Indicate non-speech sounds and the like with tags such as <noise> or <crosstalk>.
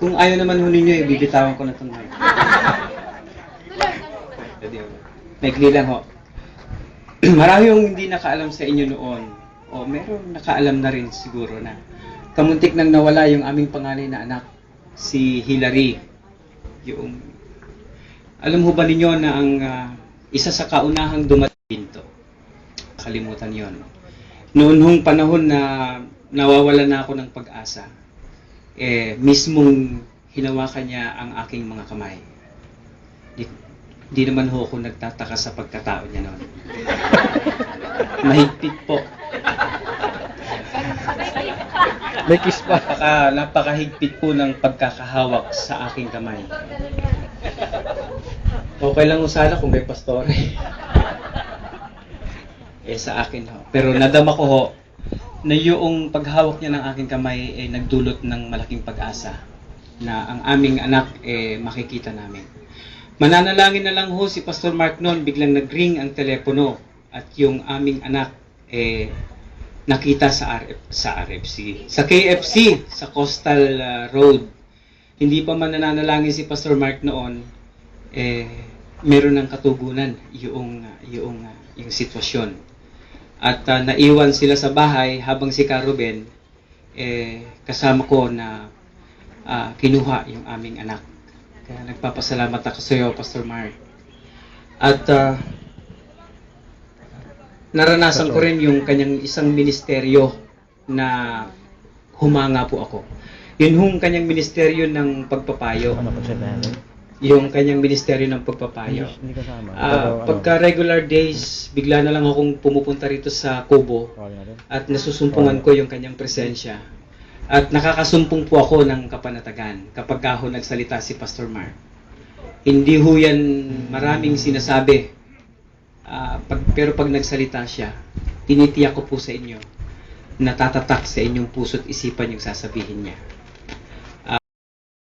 Kung ayaw naman ho ninyo, ibibitawan ko na itong mic. Maikli lang ho. <clears throat> Marami yung hindi nakaalam sa inyo noon. O meron nakaalam na rin siguro na. Kamuntik nang nawala yung aming panganay na anak, si Hillary. Yung alam ho ba ninyo na ang ah, isa sa kaunahang dumating to? Kalimutan yon. Noon hong panahon na nawawala na ako ng pag-asa, eh, mismong hinawakan niya ang aking mga kamay. Di, di naman ho ako nagtataka sa pagkatao niya noon. <laughs> Mahigpit po. May kiss pa. Napaka, napakahigpit po ng pagkakahawak sa aking kamay. Okay lang ho sana kung may pastore. Eh sa akin ho. Pero nadama ko ho na yung paghawak niya ng aking kamay ay nagdulot ng malaking pag-asa na ang aming anak eh makikita namin. Mananalangin na lang ho si Pastor Mark noon, biglang nagring ang telepono at yung aming anak eh nakita sa RF, sa RFC, sa KFC, sa Coastal uh, Road. Hindi pa man nananalangin si Pastor Mark noon, eh meron ng katugunan yung uh, yung uh, yung sitwasyon. At uh, naiwan sila sa bahay habang si Caruben eh kasama ko na ah, kinuha yung aming anak. Kaya nagpapasalamat ako sa iyo, Pastor Mark. At ah, naranasan ko rin yung kanyang isang ministeryo na humanga po ako. Yun hong kanyang ministeryo ng pagpapayo. Ano pa siya? Yung kanyang ministeryo ng pagpapayo. Hindi kasama. Ah, Pero, ano, pagka regular days, bigla na lang akong pumupunta rito sa Kubo at nasusumpungan ko yung kanyang presensya. At nakakasumpong po ako ng kapanatagan kapag ka ho nagsalita si Pastor Mark. Hindi ho yan maraming sinasabi. Ah, pag, pero pag nagsalita siya, tinitiyak ko po sa inyo, natatatak sa inyong puso't isipan yung sasabihin niya.